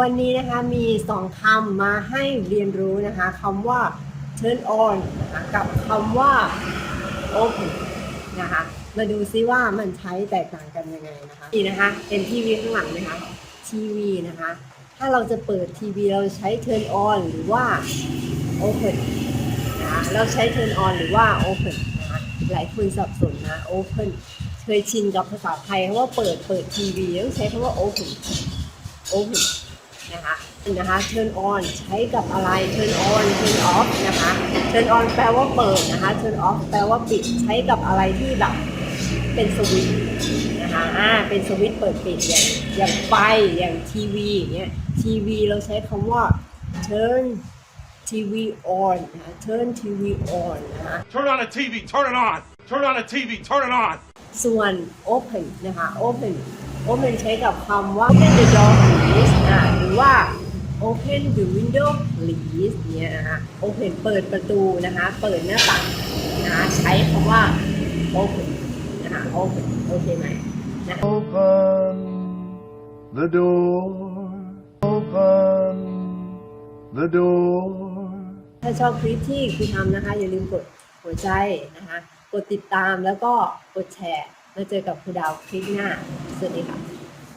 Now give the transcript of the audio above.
วันนี้นะคะมีสองคำมาให้เรียนรู้นะคะคำว่า turn on นะคะกับคำว่า open นะคะมาดูซิว่ามันใช้แตกต่างกันยังไงนะคะนี่นะคะเป็นทีวีข้างหลังนะคะทีวีนะคะ ถ้าเราจะเปิดทีวีเราใช้ turn on หรือว่า open นะคะเราใช้ turn on หรือว่า open นะคะหลายคนสับสนนะ open เคยชินกับภาษาไทยเพราะว่าเปิดเปิดทีวีต้องใช้คำว่า open open นะคะนะคะ turn on ใช้กับอะไร turn on turn off นะคะ turn on แปลว่าเปิดนะคะ turn off แปลว่าปิดใช้กับอะไรที่แบบเป็นสวิตช์นะคะอ่าเป็นสวิตช์เปิดปิดอย่างอย่างไฟอย่างทีวีอย่างเงี้ยทีวีเราใช้คำว่า turn TV on นะคะ turn TV on นะคะ Turn on the TV, turn it on. Turn on the TV, turn it on. ส่วน open นะคะ open open ใช้กับคำว่า open the door please อ่าหรือว่า open the window please เนี่ยนะคะ open เปิดประตูนะคะ เปิดหน้าต่างนะคะใช้คำว่า open นะคะ open โอเคไหมนะคะ Open the door. Open the door. ถ้าชอบคลิปที่ครูทำนะคะ อย่าลืมกดหัวใจนะคะ กดติดตามแล้วก็กดแชร์ มาเจอกับครูดาวคลิปหน้าสวัสดีค่ะ